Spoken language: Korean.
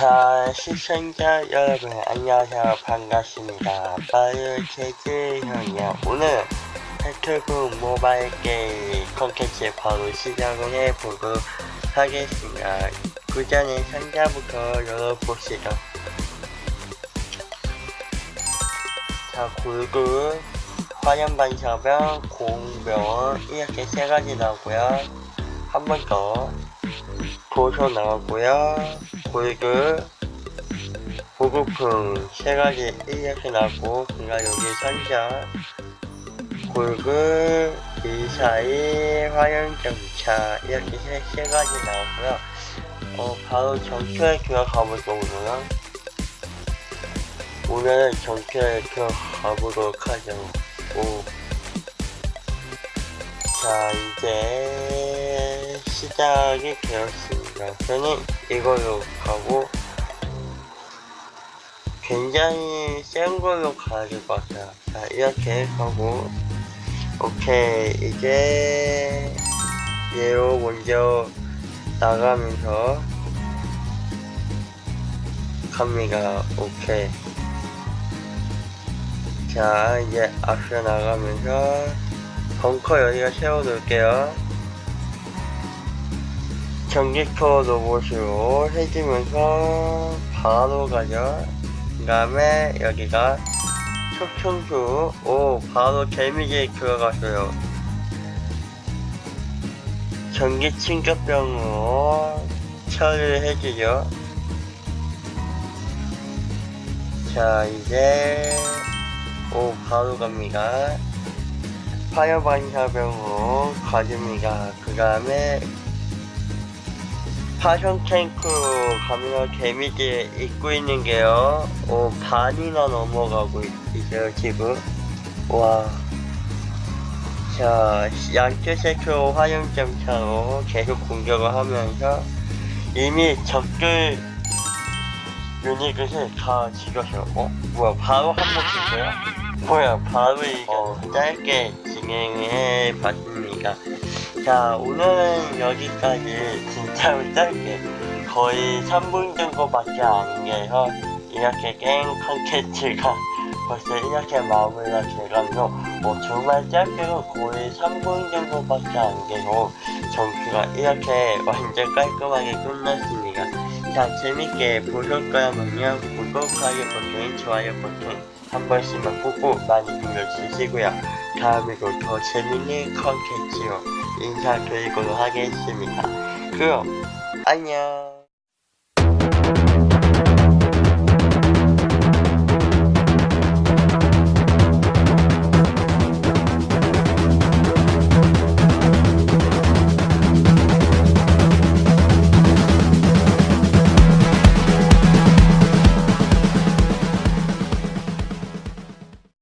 자, 시청자 여러분, 안녕하세요. 반갑습니다. 빠르 체즈 형이야. 오늘 헬트브 모바일 게임 컨텐츠 바로 시작을 해보도록 하겠습니다. 그 전에 상자부터 열어봅시다. 자, 골드, 화염반사병, 공병원, 이렇게 세 가지 나오고요. 한 번 더. 도서 나오고요. 골드, 보급품 세 가지 이렇게 나오고, 그니까 여기 상자, 골드, 미사일, 화염정차, 이렇게 세, 세 가지 나오고요. 어, 바로 정초에 들어가볼까, 오늘은? 오늘은 정초에 들어가보도록 하죠. 오. 자, 이제 시작이 되었습니다. 저는 이걸로 가고 굉장히 센 걸로 가야 될 것 같아요. 자, 이렇게 가고 오케이, 이제 얘로 먼저 나가면서 갑니다. 오케이. 자, 이제 앞서 나가면서 벙커 여기가 세워놓을게요. 전기코 로봇으로 해주면서 바로 가죠. 그 다음에 여기가 촉충수. 오, 바로 개미지에 들어갔어요. 전기 충격병으로 처리를 해주죠. 자, 이제 오, 바로 갑니다. 파이어반사병으로 가줍니다. 그 다음에 파션 탱크로 가면 데미지 입고 있는 게요. 오, 반이나 넘어가고 있, 있어요, 지금. 와. 자, 양쪽 세트로 화염점 차로 계속 공격을 하면서 이미 적들 유닛을 다 죽였어요. 어? 뭐야, 바로 한번 죽어요? 뭐야, 바로 이거 어, 짧게 진행해 봤습니다. 자, 오늘은 여기까지 진짜로 짧게 거의 3분 정도밖에 안 돼서 이렇게 게임 컨텐츠가 벌써 이렇게 마무리가 돼가면서 뭐 정말 짧게도 거의 3분 정도밖에 안 되고 전투가 이렇게 완전 깔끔하게 끝났습니다. 자, 재밌게 보실 거라면요, 구독하기 버튼, 좋아요 버튼 한 번씩만 꾹꾹 많이 눌러주시고요. 다음에도 더 재밌는 컨텐츠로 인사드리도록 하겠습니다. 그럼, 안녕!